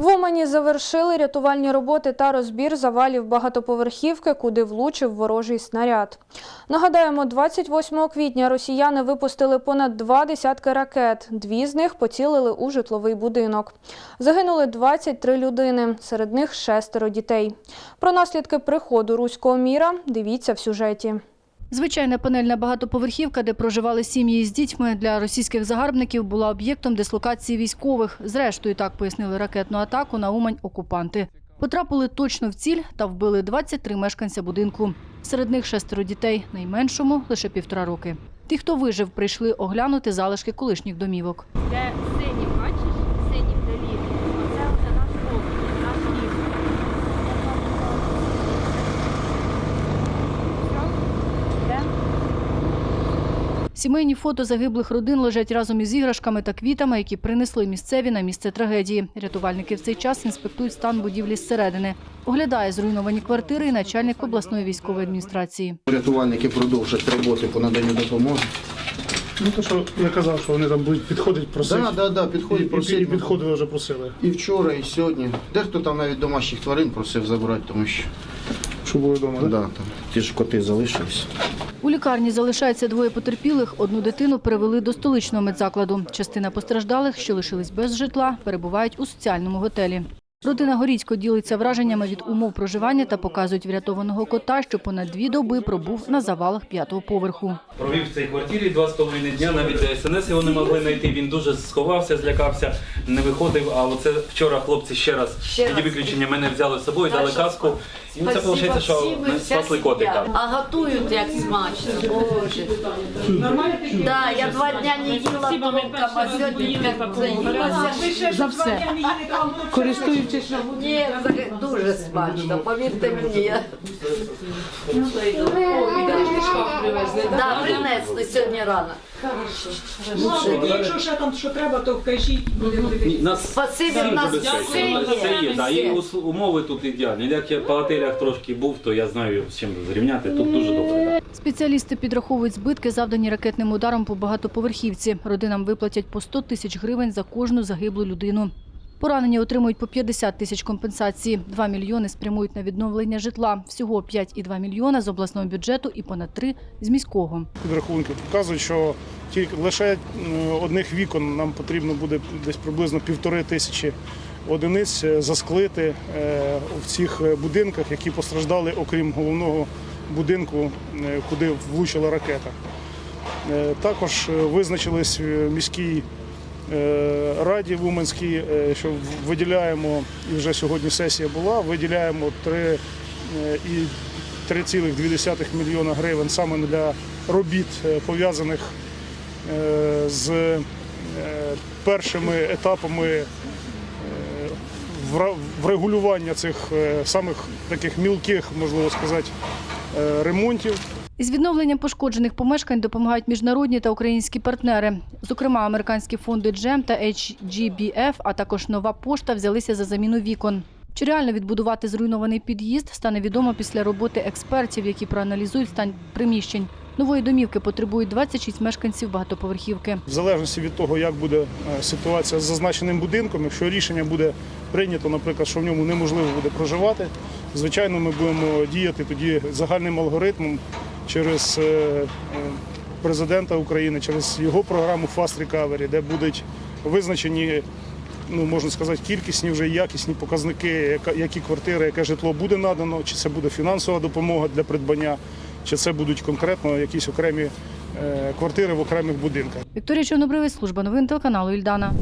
В Умані завершили рятувальні роботи та розбір завалів багатоповерхівки, куди влучив ворожий снаряд. Нагадаємо, 28 квітня росіяни випустили понад два десятки ракет. Дві з них поцілили у житловий будинок. Загинули 23 людини, серед них шестеро дітей. Про наслідки приходу руського міра дивіться в сюжеті. Звичайна панельна багатоповерхівка, де проживали сім'ї з дітьми, для російських загарбників була об'єктом дислокації військових. Зрештою, так пояснили ракетну атаку на Умань окупанти. Потрапили точно в ціль та вбили 23 мешканця будинку. Серед них шестеро дітей, найменшому лише півтора роки. Ті, хто вижив, прийшли оглянути залишки колишніх домівок. Де синій, бачиш? Синій, де ліс. Оце оце наш вовк, наш ліс. Все? Де? Сімейні фото загиблих родин лежать разом із іграшками та квітами, які принесли місцеві на місце трагедії. Рятувальники в цей час інспектують стан будівлі зсередини. Оглядає зруйновані квартири і начальник обласної військової адміністрації. Рятувальники продовжать роботи по наданню допомоги. Ну, то, що я казав, що вони там будуть підходити просити. Так, так, так, і, підходять, і, просити. і підходили вже просили, І вчора, і сьогодні. Дехто там навіть домашніх тварин просив забрати, тому що що були вдома. да, Да? там, ті ж коти залишились. У лікарні залишається двоє потерпілих. Одну дитину перевели до столичного медзакладу. Частина постраждалих, що лишились без житла, перебувають у соціальному готелі. Родина Горіцько ділиться враженнями від умов проживання та показують врятованого кота, що понад дві доби пробув на завалах п'ятого поверху. Провів в цій квартирі два з половиною дня, навіть СНС його не могли знайти. Він дуже сховався, злякався, не виходив. А оце вчора хлопці ще раз тоді виключення мене взяли з собою, дали каску. І це виходить, що ми спасли котика. А готують як смачно, боже. Да, я два дня не їла толком, а сьогодні як заїлася. За все. Користуючись Ні, це дуже смачно, повірте мені. я- Да, принесли сьогодні рано. Ну, якщо ще там що треба, то вкажіть. Ні, Нас Спасибі, в нас забезпечує. все є. є. Да, і ус- умови тут ідеальні. Як я по готелях трошки був, то я знаю, з чим зрівняти. Тут дуже добре. Да. Спеціалісти підраховують збитки, завдані ракетним ударом по багатоповерхівці. Родинам виплатять по 100 тисяч гривень за кожну загиблу людину. Поранені отримують по 50 тисяч компенсації. 2 мільйони спрямують на відновлення житла. Всього 5,2 мільйона з обласного бюджету і понад 3 з міського. Підрахунки показують, що тільки лише одних вікон нам потрібно буде десь приблизно півтори тисячі одиниць е, засклити е, в цих е, будинках, які постраждали, окрім головного будинку, е, куди влучила ракета. Е, Також е, визначились е, раді в Уманській, е, що виділяємо, і вже сьогодні сесія була, виділяємо 3 е, 3,2 мільйона гривень саме для робіт, е, пов'язаних е, з е, першими етапами е, врегулювання цих е, самих таких мілких, можливо сказати, е, ремонтів. Із відновленням пошкоджених помешкань допомагають міжнародні та українські партнери. Зокрема, американські фонди GEM та HGBF, а також нова пошта взялися за заміну вікон. Чи реально відбудувати зруйнований під'їзд, стане відомо після роботи експертів, які проаналізують стан приміщень. Нової домівки потребують 26 мешканців багатоповерхівки. В залежності від того, як буде е, ситуація з зазначеним будинком, якщо рішення буде прийнято, наприклад, що в ньому неможливо буде проживати, звичайно, ми будемо діяти тоді загальним алгоритмом через е, е, президента України, через його програму Fast Recovery, де будуть визначені. Ну, можна сказати, кількісні вже якісні показники, які квартири, яке житло буде надано, чи це буде фінансова допомога для придбання, чи це будуть конкретно якісь окремі е, квартири в окремих будинках. Вікторія Чорнобривець, служба новин телеканалу Ільдана.